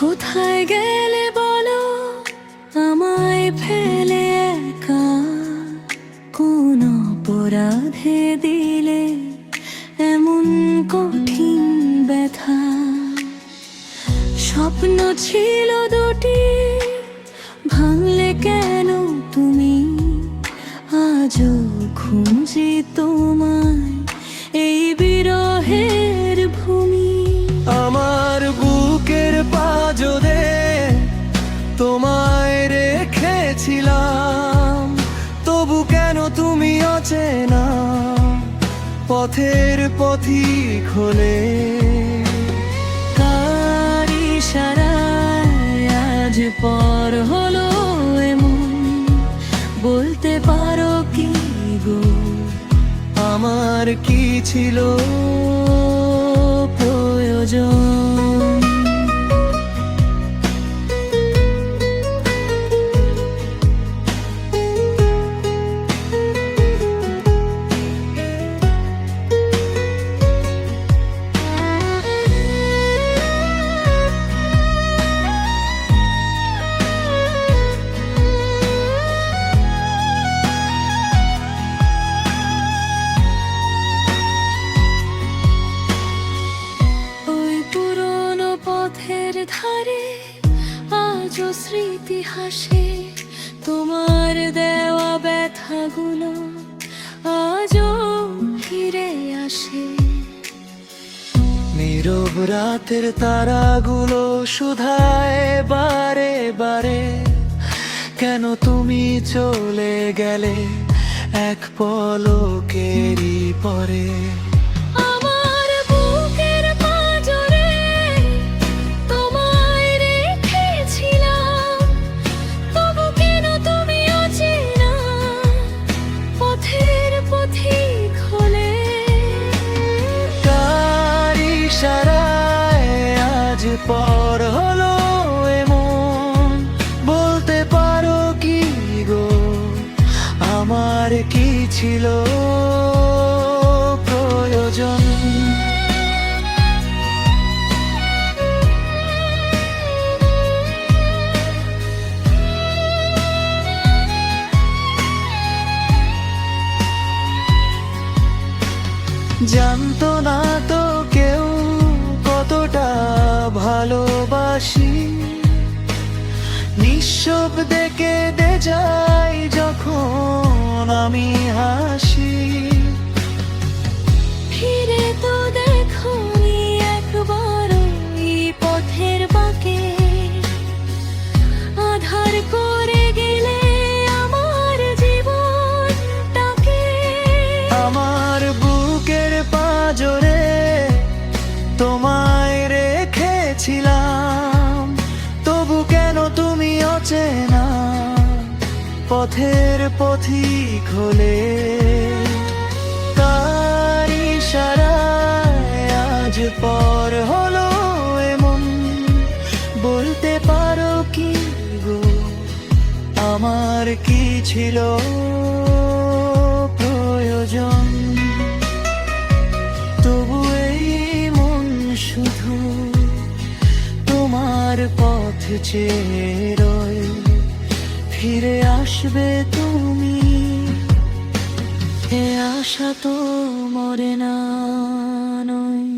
কোথায় গেলে বলো? আমায় ফেলে একা। কোন অপরাধে দিলে এমন কঠিন ব্যথা? স্বপ্ন ছিল দুটি, ভাঙলে কেন তুমি? আজও খুঁজি তোমায়। রেখেছিলাম তবু কেন তুমি অচেনা? পথের পথিক হলে কার আজ পর হলো এমন? বলতে পারো কি গো? আমার কি ছিল প্রয়োজন? ধারে আজও স্মৃতি হাসে। তোমার দেওয়া ব্যথাগুলো আজও ফিরে আসে। নীরব রাতের তারাগুলো শুধায় বারে বারে। কেন তুমি চলে গেলে এক পলকেরই পরে? ছিল প্রয়োজন। জানতো না তো কেউ কতটা ভালোবাসি। নিঃশব্দে কেঁদে যাই যখন আমি হাসি পথের পথিক হলে তার ইশারায় আজ পর হলো এমন। বলতে পারো কি গো, আমার কি ছিল প্রয়োজন? তবু এই মন শুধু তোমার পথ চেয়ে রয় ফিরে আসবে তুমি। এ আশা তো মরে না নয়।